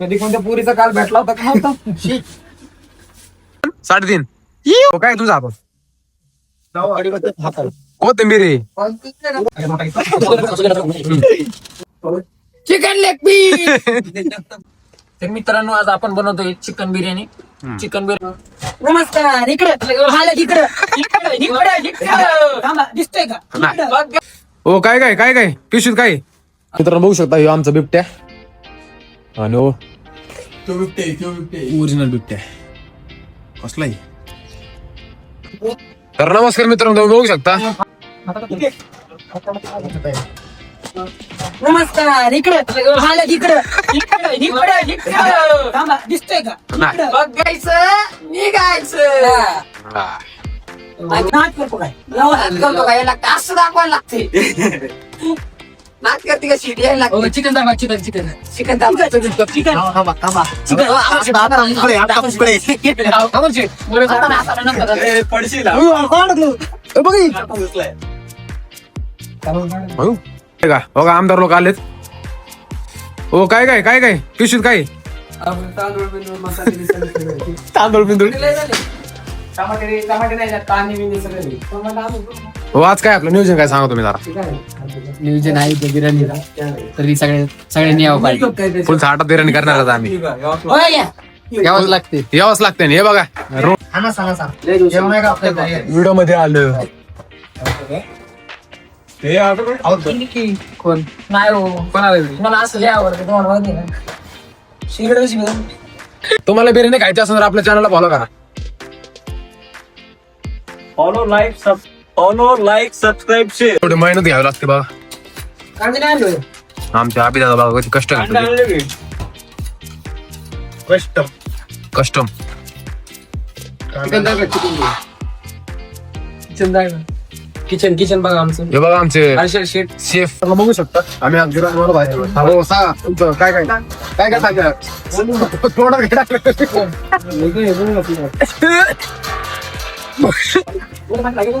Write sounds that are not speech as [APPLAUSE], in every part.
कधी कोणत्या पुरीचा काल भेटला होता का शी. साडेतीन. हो काय तुझा आपण? हाताला. कोथिंबीर आहे. चिकन लेग पीस तर मित्रांनो आज आपण बनवतोय चिकन बिर्याणी चिकन बिर्याणी नमस्कार इकडे. इकडे. इकडे इकडे इकडे. थांबा, दिसतोय का? नाही. इकडं. बघ. हो काय काय काय काय? पिशवीत काय? मित्रांनो बघू शकता ह्यो आमचा बिबट्या. आणि हो ओरिजिनल बिबट्या कसलाही तर नमस्कार मित्रांनो तुम्ही बघू शकता. नमस्कार इकडे इकडे. इकडे इकडे इकडे. थांबा, दिसतोय का? नाही. इकडं. बघायचं निघायचं. हा. नाच करतो काय? नाच करतो काय? लागतं असं दाखवायला लागते. [LAUGHS] नाच करते का शिटी यायला लागते चिकन दाखवा चिकन चिकन चिकन थांबा हो काय का बघा आमदार लोक आलेत हो काय काय काय काय पिशवीत काय तांदूळ बिंदूळ टमाटे टमाटे नाही कांदे बिंदे सगळे. हो आज काय आपलं नियोजन काय सांगा तुम्ही जरा. नियोजन आहे ते बिर्याणीला. तरी सगळे सगळ्यांनी यावं पाहिजे. फुल साठात बिर्याणी करणार आहेत आम्ही. या. यावंच लागते. यावंच लागते हे बघा. व्हिडिओमध्ये आलं. कोण? नाही हो. मला असं लय आवडतं तुम्हाला माहिती आहे ना शिगडं शिगडं. तुम्हाला बिर्याणी खायची असेल तर आपल्या चॅनलला फॉलो करा. Follow like sub follow like subscribe share एवढी मेहनत घ्यावी लागते बघा कांदे नाही आणलोय. आमच्या अभिदादा बघा किती कष्ट करतो कष्ट कस्टम चिकन दाखवा चिकन किचन किचन किचन बघा आमचं हे बघा आमचे हर्षल शेट शेफ बघू शकता आम्ही आज गिराक बनवत आहे हो सांगा तुमचं काय काय काय काय सांगा थोडं घे टाकलं आमचे हर्षू दादा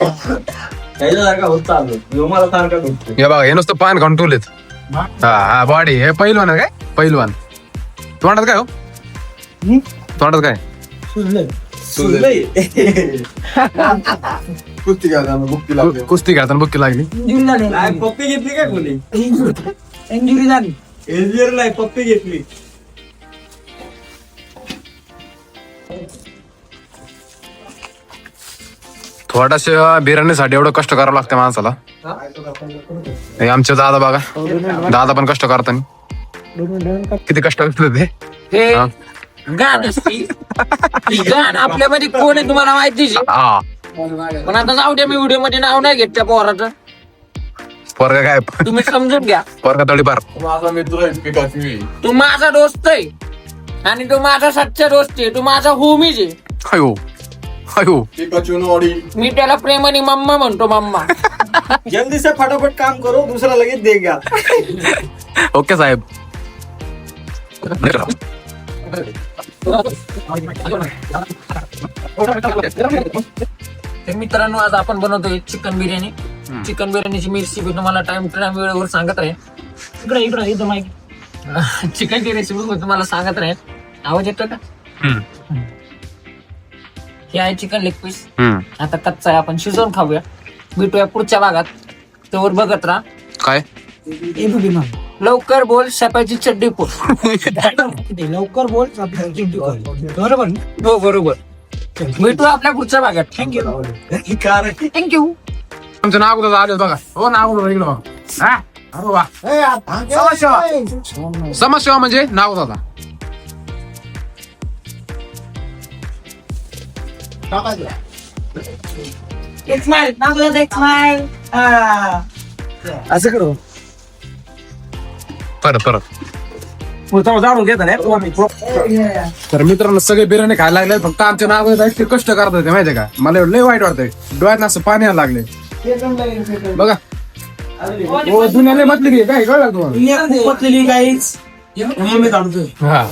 सारखा होत चाललो ह्यो मला सारखा भेटतो हे बघा हे नुसतं पान खाऊन टुलेत हा? हा बॉडी हे पहिलवान आहे काय? पहिलवान तोंडात काय हो? तोंडात काय? कु- कुस्ती खेळताना बुक्की लागली. नाही पप्पी घेतली काय कोणी? इंजुरी झाली. एल्जियर नाही पप्पी घेतली. थोडाशा बिर्याणीसाठी एवढं कष्ट करावं लागतं माणसाला. हे आमचे दादा बघा. दादा पण कष्ट करताना. किती कष्ट करतात ते? हे हा. गाण असती ही गाण आपल्यामध्ये कोण आहे तुम्हाला माहितीच आहे. हा. पण आता जाऊ द्या मी व्हिडिओमध्ये नाव नाही घेत त्या पोराचं. पोरगा काय? तुम्ही समजून घ्या. पोरगा तळीपार तू माझा दोस्त आहे. आणि तू माझा सच्चा दोस्त आहे. तू माझा होमीज आहे. अयो. अयो मी त्याला प्रेमाने मम्मा म्हणतो मम्मा. जल्दी से फटाफट काम करो दूसरा लगेच दे गया ओके साहेब. तर मित्रांनो आज आपण बनवतोय चिकन बिर्याणी. चिकन बिर्याणीची मी रेसिपी तुम्हाला टाइम टाइम वेळेवर सांगत राहील इकडे इकडे इथं माहिती चिकनची रेसिपी मी तुम्हाला सांगत राहील आवाज येतो का. हे आहे चिकन लेग पीस हम्म. आता कच्चा आहे आपण शिजवून खाऊया. भेटूया पुढच्या भागात. तोवर बघत राहा. काय? लवकर बोल सपायची चड्डी पोल लवकर बोल बरोबर हो बरोबर. भेटू आपल्या पुढच्या भागात. थँक्यू थँक्यू आमचं नाव कुठं आलं बघा. हो नाव कुठं इकडं बघा. हा? अरे वा. समाजसेवा म्हणजे नाव होता असं करू. परत परत. जाणून घेता तर मित्रांनो सगळे बिर्याणी खायला लागले. फक्त आमच्या नाव ते कष्ट करत होते माहितीये का? मला एवढं लय वाईट वाटतंय. डोळ्यात असं पाणी यायला लागले. बघा. हो दुनियाला म्हटली की काय कळलं तुम्हाला? काहीच हा.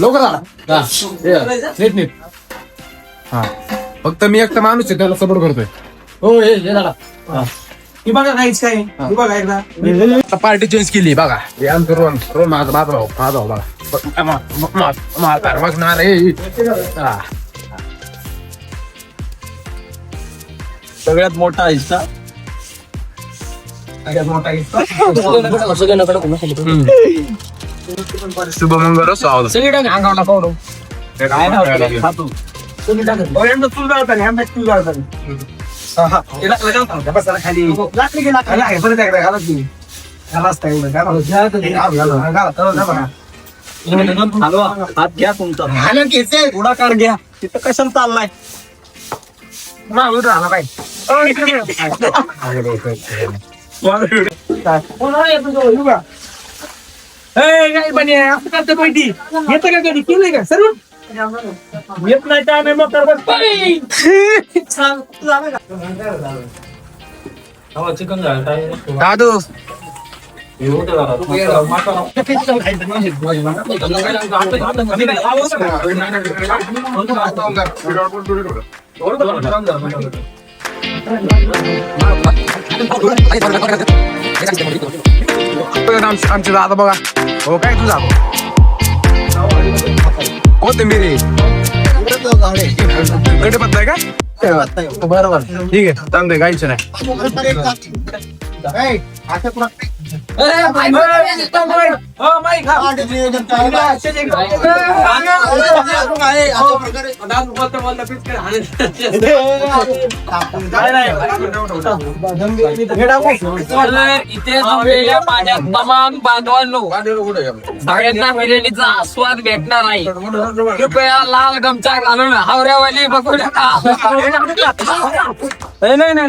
लवकर आला. नीट नीट. हा फक्त मी एकटा माणूस आहे त्याला सपोर्ट करतोय हो हे हे ही बघा काहीच काय ही बघा एकदा आता पार्टी चेंज केली बघा हे आमचं रोहन रोहन माझा माझा भाऊ माझा भाऊ बघा मा- मा- मा- म्हातारा बघणार रे हा. सगळ्यात मोठा हिस्सा सगळ्यात मोठा हिस्सा शुभमंगल सावध सगळीकडे अंगावला पावडो काय नाव त्याला? खातो. पहिल्यांदा तू जाळताना, ह्यांदा तू जाळताना. हा, हा. हे लागलं का होतं? बस जरा खाली. खाली आहे, परत एकदा घाला तुम्ही. घाला असता एवढं, घाला. हे घाला, घाला, घाला, घाला, घाला. हलवा, हात घ्या तुमचा पुढाकार घ्या तिथं कशाला चाललाय मा, उभं राहा ना बाई. अ, इकडे ये. काय? उभा. ए, काय बने, असं करते बैठी येतं का कधी केलंय का सर्व येत नाही काय नाही मग तर? चिकन झालं दादू. आमचे दादा बघा. हो काय तुझा? कोथिंबीर. आहे. कढीपत्ता आहे का बरोबर ठीक आहे चालतंय काहीच नाही इथे जमलेल्या पाण्यात तमाम बांधवांनो सगळ्यांना बिर्याणीचा आस्वाद भेटणार आहे कृपया लाल गमचा घालून हावऱ्यावाली बघू नका नाही नाही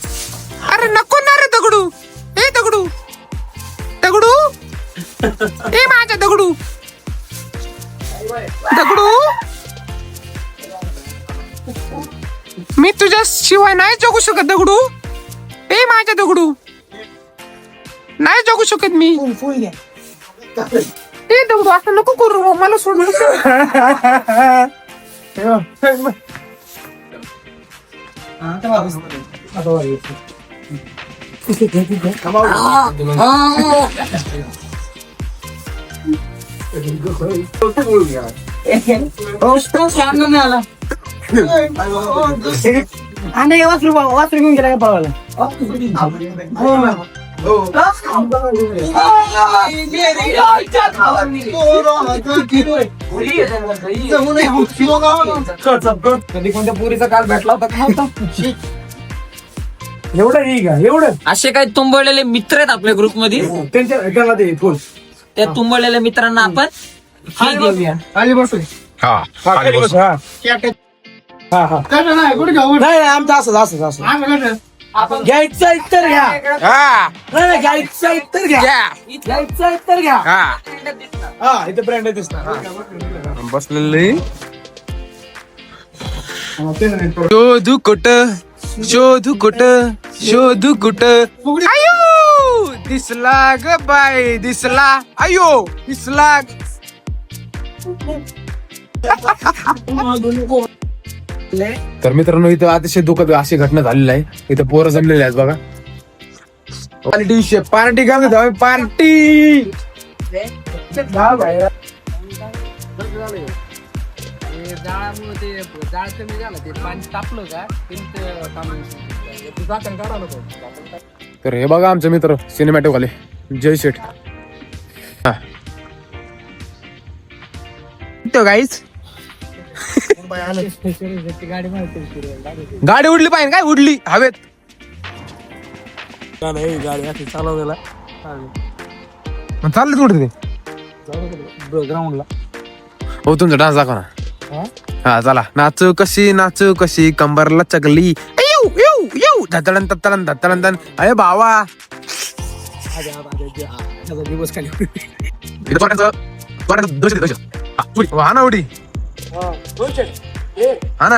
अरे नको ना रे दगडू. ए दगडू. दगडू. ए माझ्या दगडू. दगडू. मी तुझ्या शिवाय नाही जगू शकत दगडू. ए माझ्या दगडू. नाही जगू शकत मी. ए दगडू असं नको करू. मला सोडून [LAUGHS] कधी कोणत्या पुरीचा काल भेटला होता का होता एवढं नाही का एवढं. असे काही तुंबळलेले मित्र आहेत आपल्या ग्रुपमध्ये त्यांच्या त्याला ते फुल त्या तुंबळलेल्या मित्रांना आपण फी देऊया खाली बसू. हा हा खाली बसू. हा. हा हा. नाही नाही, आमचं असंच असंच असं घ्यायचं तर घ्या. हा. नाही नाही, घ्यायचं तर घ्या. घ्यायचं तर घ्या. हा. हा इथे ब्रँड दिसणार. बसलेले. शोधू शोधू कुट शोधू कुट आयो! दिसला ग बाय दिसला. आयो दिसला. तर मित्रांनो इथं अतिशय दुःखद अशी घटना झालेली आहे. इथं पोरं जमलेली आहेत बघा. पार्टी पार्टी काय म्हणतो आम्ही पार्टी जाळामुळे ते जाळ कमी झालं ते पाणी तापलं का काढा नको तर हे बघा आमचे मित्र सिनेमॅटिक वाले. जय शेठ. हा. गाईच गाडी उडली पाहिजे काय उडली? हवेत. गाडी अशी चालवलेला. चाललं. कुठे ते? ग्राउंडला हो तुमचा डान्स दाखवा ना. हा चला. नाचू कशी नाचू कशी कंबरला चकली येऊ येऊ येऊ धतळन ततळन धतळन तन अरे भावा हा, ना उडी. हा ना.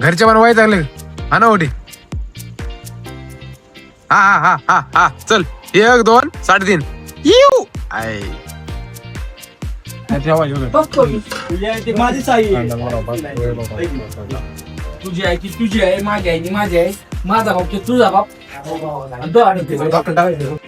घरचे पण वाईट लागले. हा ना उडी. हा हा हा हा हा चल. एक दोन साडेतीन. येऊ आय. माझीच आई तुझी आहे की तुझी आहे माझी आहे की माझी आहे. माझा बाप की तुझा बाप. आणि तो आडत